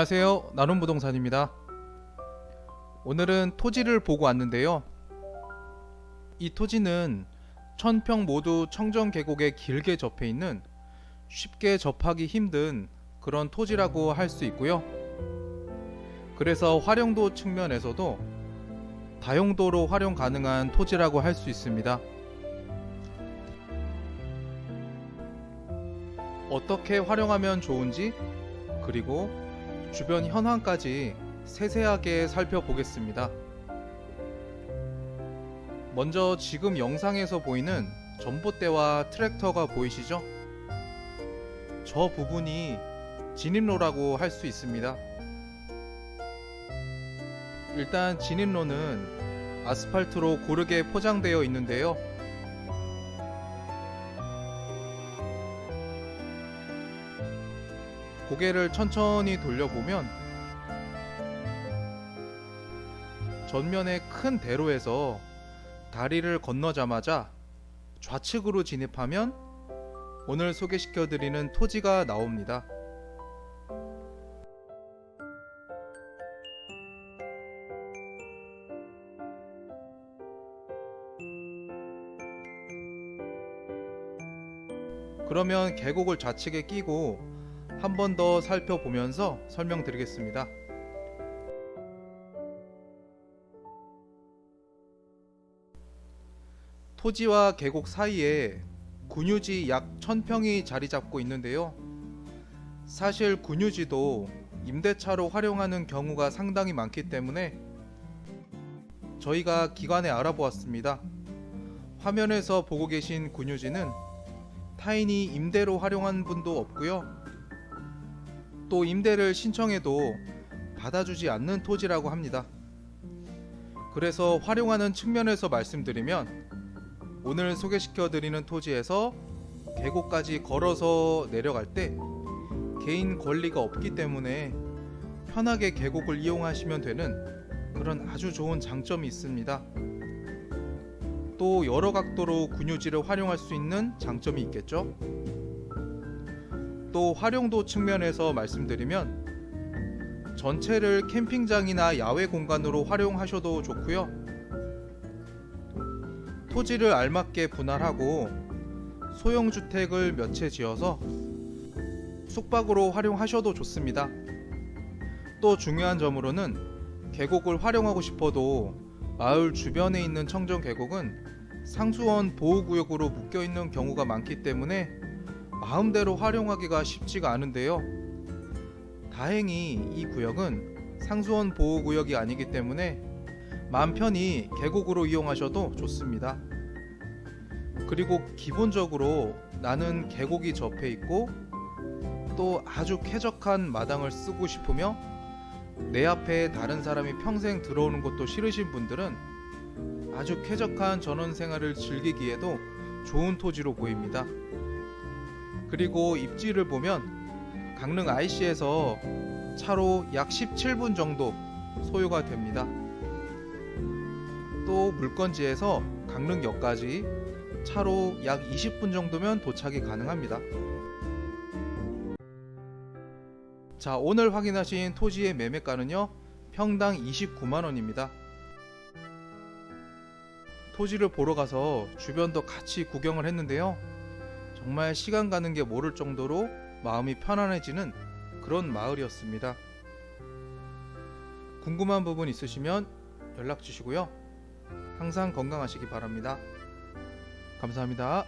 안녕하세요. 나눔 부동산입니다. 오늘은 토지를 보고 왔는데요. 이 토지는 천평 모두 청정 계곡에 길게 접해 있는 쉽게 접하기 힘든 그런 토지라고 할 수 있고요. 그래서 활용도 측면에서도 다용도로 활용 가능한 토지라고 할 수 있습니다. 어떻게 활용하면 좋은지 그리고 주변 현황까지 세세하게 살펴보겠습니다. 먼저 지금 영상에서 보이는 전봇대와 트랙터가 보이시죠? 저 부분이 진입로라고 할 수 있습니다. 일단 진입로는 아스팔트로 고르게 포장되어 있는데요. 고개를 천천히 돌려보면 전면에 큰 대로에서 다리를 건너자마자 좌측으로 진입하면 오늘 소개시켜드리는 토지가 나옵니다. 그러면 계곡을 좌측에 끼고 한 번 더 살펴보면서 설명드리겠습니다. 토지와 계곡 사이에 군유지 약 1000평이 자리 잡고 있는데요. 사실 군유지도 임대차로 활용하는 경우가 상당히 많기 때문에 저희가 기관에 알아보았습니다. 화면에서 보고 계신 군유지는 타인이 임대로 활용한 분도 없고요. 또 임대를 신청해도 받아주지 않는 토지라고 합니다. 그래서 활용하는 측면에서 말씀드리면 오늘 소개시켜 드리는 토지에서 계곡까지 걸어서 내려갈 때 개인 권리가 없기 때문에 편하게 계곡을 이용하시면 되는 그런 아주 좋은 장점이 있습니다. 또 여러 각도로 군유지를 활용할 수 있는 장점이 있겠죠. 또 활용도 측면에서 말씀드리면 전체를 캠핑장이나 야외 공간으로 활용하셔도 좋고요. 토지를 알맞게 분할하고 소형 주택을 몇 채 지어서 숙박으로 활용하셔도 좋습니다. 또 중요한 점으로는 계곡을 활용하고 싶어도 마을 주변에 있는 청정 계곡은 상수원 보호구역으로 묶여 있는 경우가 많기 때문에 마음대로 활용하기가 쉽지가 않은데요. 다행히 이 구역은 상수원 보호구역이 아니기 때문에 마음 편히 계곡으로 이용하셔도 좋습니다. 그리고 기본적으로 나는 계곡이 접해 있고 또 아주 쾌적한 마당을 쓰고 싶으며 내 앞에 다른 사람이 평생 들어오는 것도 싫으신 분들은 아주 쾌적한 전원 생활을 즐기기에도 좋은 토지로 보입니다. 그리고 입지를 보면 강릉 IC에서 차로 약 17분 정도 소요가 됩니다. 또 물건지에서 강릉역까지 차로 약 20분 정도면 도착이 가능합니다. 자, 오늘 확인하신 토지의 매매가는요, 평당 29만원입니다. 토지를 보러 가서 주변도 같이 구경을 했는데요. 정말 시간 가는 게 모를 정도로 마음이 편안해지는 그런 마을이었습니다. 궁금한 부분 있으시면 연락 주시고요. 항상 건강하시기 바랍니다. 감사합니다.